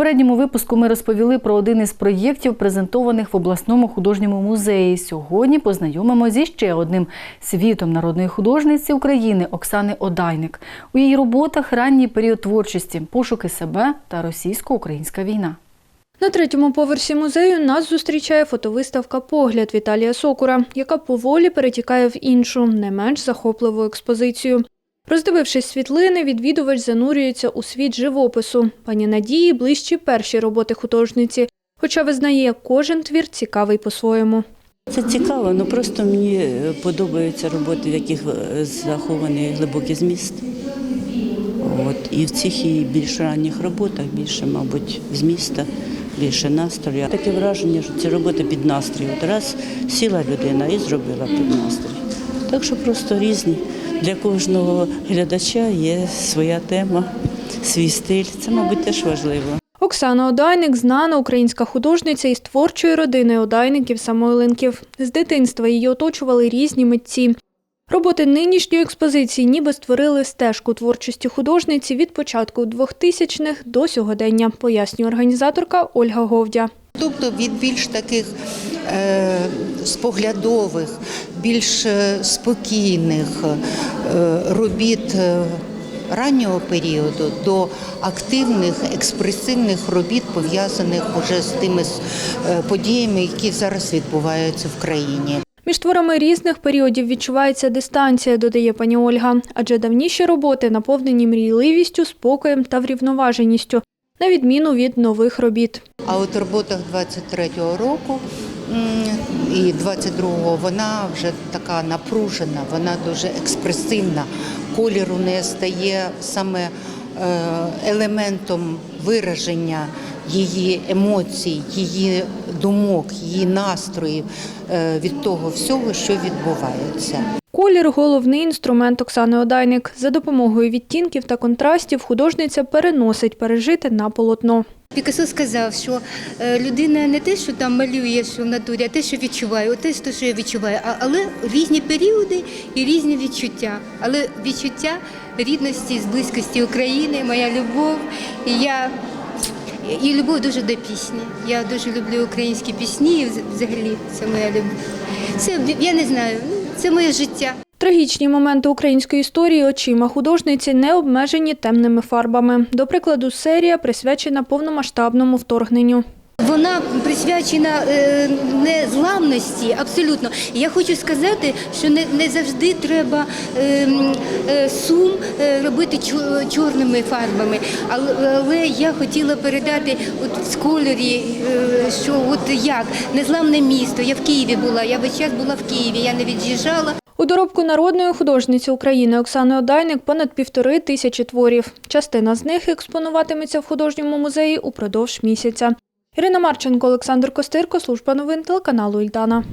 попередньому випуску ми розповіли про один із проєктів, презентованих в обласному художньому музеї. Сьогодні познайомимо зі ще одним світом народної художниці України Оксани Одайник. У її роботах ранній період творчості, пошуки себе та російсько-українська війна. На третьому поверсі музею нас зустрічає фотовиставка Погляд Віталія Сокура, яка поволі перетікає в іншу, не менш захопливу експозицію. Роздивившись світлини, відвідувач занурюється у світ живопису. Пані Надії ближчі перші роботи художниці, хоча визнає, кожен твір цікавий по-своєму. Це цікаво, але просто мені е, подобаються роботи, в яких е, захований глибокий зміст. От. І в цих і більш ранніх роботах більше, мабуть, зміста, більше настрою. Таке враження, що ці роботи під настрій. От раз сіла людина і зробила під настрій. Так що просто різні. Для кожного глядача є своя тема, свій стиль. Це, мабуть, теж важливо. Оксана Одайник – знана українська художниця із творчої родини Одайників Самойленків. З дитинства її оточували різні митці. Роботи нинішньої експозиції ніби створили стежку творчості художниці від початку 2000-х до сьогодення, пояснює організаторка Ольга Говдя. Тобто від більш таких е, споглядових, більш е, спокійних е, робіт е, раннього періоду до активних експресивних робіт, пов'язаних уже з тими подіями, які зараз відбуваються в країні. Між творами різних періодів відчувається дистанція, додає пані Ольга, адже давніші роботи наповнені мрійливістю, спокоєм та врівноваженістю, на відміну від нових робіт. А от в роботах 23-го року і 22-го вона вже така напружена, вона дуже експресивна. Колір у неї стає саме е, елементом вираження її емоцій, її думок, її настроїв е, від того всього, що відбувається. Колір – головний інструмент Оксани Одайник. За допомогою відтінків та контрастів художниця переносить пережите на полотно. Пікассо сказав, що е, людина не те, що там малює, що в натурі, а те, що відчуває, те, що я відчуваю. Але різні періоди і різні відчуття. Але відчуття рідності, з близькості України, моя любов. І я і любов дуже до пісні. Я дуже люблю українські пісні. і Взагалі, це моя любов. Це я не знаю, ну, це моє життя. Трагічні моменти української історії очима художниці не обмежені темними фарбами. До прикладу, серія присвячена повномасштабному вторгненню. Вона присвячена е, незламності, абсолютно. Я хочу сказати, що не, не завжди треба е, е, сум робити чо- чорними фарбами. Але, я хотіла передати от в кольорі, що от як незламне місто. Я в Києві була, я весь час була в Києві, я не від'їжджала. У доробку народної художниці України Оксани Одайник понад півтори тисячі творів. Частина з них експонуватиметься в художньому музеї упродовж місяця. Ірина Марченко, Олександр Костирко, служба новин телеканалу Ільдана.